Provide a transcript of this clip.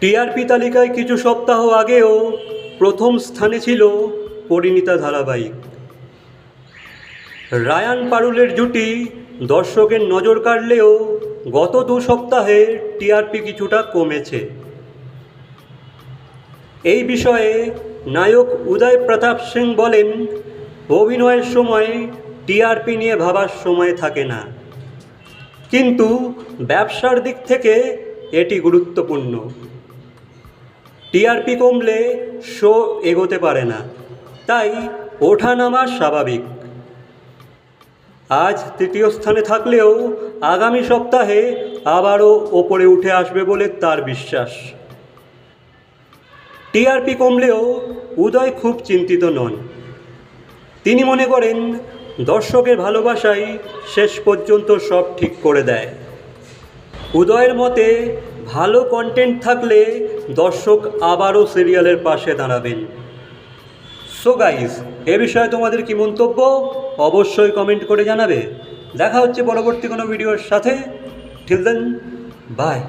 TRP তালিকায় কিছু সপ্তাহ আগেও প্রথম স্থানে ছিল পরিণীতা ধারাবাহিক। রায়ান পারুলের জুটি দর্শকের নজর কাড়লেও গত দু সপ্তাহে টিআরপি কিছুটা কমেছে। এই বিষয়ে নায়ক উদয় প্রতাপ সিং বলেন, অভিনয়ের সময় টিআরপি নিয়ে ভাবার সময় থাকে না। কিন্তু ব্যবসার দিক থেকে এটি গুরুত্বপূর্ণ। টিআরপি কমলে শো এগোতে পারে না, তাই ওঠানামা স্বাভাবিক। আজ তৃতীয় স্থানে থাকলেও আগামী সপ্তাহে আবারও ওপরে উঠে আসবে বলে তার বিশ্বাস। টিআরপি কমলেও উদয় খুব চিন্তিত নন। তিনি মনে করেন, দর্শকের ভালোবাসাই শেষ পর্যন্ত সব ঠিক করে দেয়। উদয়ের মতে, ভালো কন্টেন্ট থাকলে দর্শক আবারও সিরিয়ালের পাশে দাঁড়াবেন। সো গাইস এ বিষয়ে তোমাদের কি মন্তব্য? অবশ্যই কমেন্ট করে জানাবে। দেখা হচ্ছে পরবর্তী কোনো ভিডিওর সাথে। ঠিক দেন বাই